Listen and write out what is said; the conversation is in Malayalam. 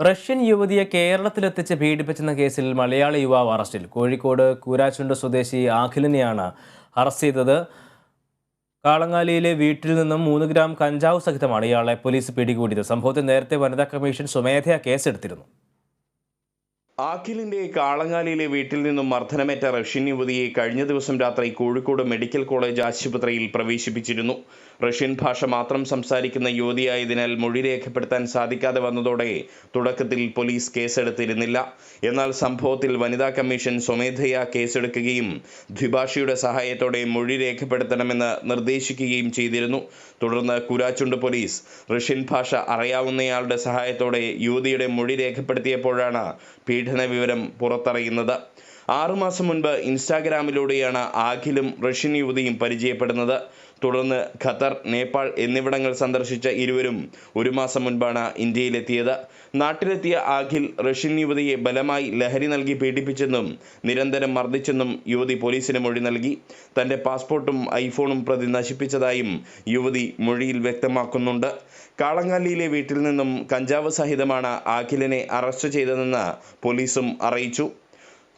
റഷ്യൻ യുവതിയെ കേരളത്തിലെത്തിച്ച് പീഡിപ്പിച്ചെന്ന കേസിൽ മലയാളി യുവാവ് അറസ്റ്റിൽ. കോഴിക്കോട് കൂരാച്ചുണ്ട് സ്വദേശി ആഖിലിനെയാണ് അറസ്റ്റ് ചെയ്തത്. കാളങ്ങാലിയിലെ വീട്ടിൽ നിന്നും മൂന്ന് ഗ്രാം കഞ്ചാവ് സഹിതമാണ് ഇയാളെ പോലീസ് പിടികൂടിയത്. സംഭവത്തിൽ നേരത്തെ വനിതാ കമ്മീഷൻ സ്വമേധയാ കേസെടുത്തിരുന്നു. ആഖിലിന്റെ കാളങ്ങാലിയിലെ വീട്ടിൽ നിന്നും മർദ്ദനമേറ്റ റഷ്യൻ യുവതിയെ കഴിഞ്ഞ ദിവസം രാത്രി കോഴിക്കോട് മെഡിക്കൽ കോളേജ് ആശുപത്രിയിൽ പ്രവേശിപ്പിച്ചിരുന്നു. റഷ്യൻ ഭാഷ മാത്രം സംസാരിക്കുന്ന യുവതിയായതിനാൽ മൊഴി രേഖപ്പെടുത്താൻ സാധിക്കാതെ വന്നതോടെ തുടക്കത്തിൽ പോലീസ് കേസെടുത്തിരുന്നില്ല. എന്നാൽ സംഭവത്തിൽ വനിതാ കമ്മീഷൻ സ്വമേധയാ കേസെടുക്കുകയും ദ്വിഭാഷയുടെ സഹായത്തോടെ മൊഴി രേഖപ്പെടുത്തണമെന്ന് നിർദ്ദേശിക്കുകയും ചെയ്തിരുന്നു. തുടർന്ന് കുരാച്ചുണ്ട് പോലീസ് റഷ്യൻ ഭാഷ അറിയാവുന്നയാളുടെ സഹായത്തോടെ യുവതിയുടെ മൊഴി രേഖപ്പെടുത്തിയപ്പോഴാണ് പീഡന വിവരം പുറത്തറിയുന്നത്. ആറുമാസം മുൻപ് ഇൻസ്റ്റാഗ്രാമിലൂടെയാണ് ആഖിലും റഷ്യൻ യുവതിയും പരിചയപ്പെടുന്നത്. തുടർന്ന് ഖത്തർ നേപ്പാൾ എന്നിവിടങ്ങൾ സന്ദർശിച്ച ഇരുവരും ഒരു മാസം മുൻപാണ് ഇന്ത്യയിലെത്തിയത്. നാട്ടിലെത്തിയ ആഖിൽ റഷ്യൻ യുവതിയെ ബലമായി ലഹരി നൽകി പീഡിപ്പിച്ചെന്നും നിരന്തരം മർദ്ദിച്ചെന്നും യുവതി പോലീസിന് മൊഴി നൽകി. തന്റെ പാസ്പോർട്ടും ഐഫോണും പ്രതി നശിപ്പിച്ചതായും യുവതി മൊഴിയിൽ വ്യക്തമാക്കുന്നുണ്ട്. കാളങ്ങാലിയിലെ വീട്ടിൽ നിന്നും കഞ്ചാവ് സഹിതമാണ് ആഖിലിനെ അറസ്റ്റ് ചെയ്തതെന്ന് പോലീസും അറിയിച്ചു.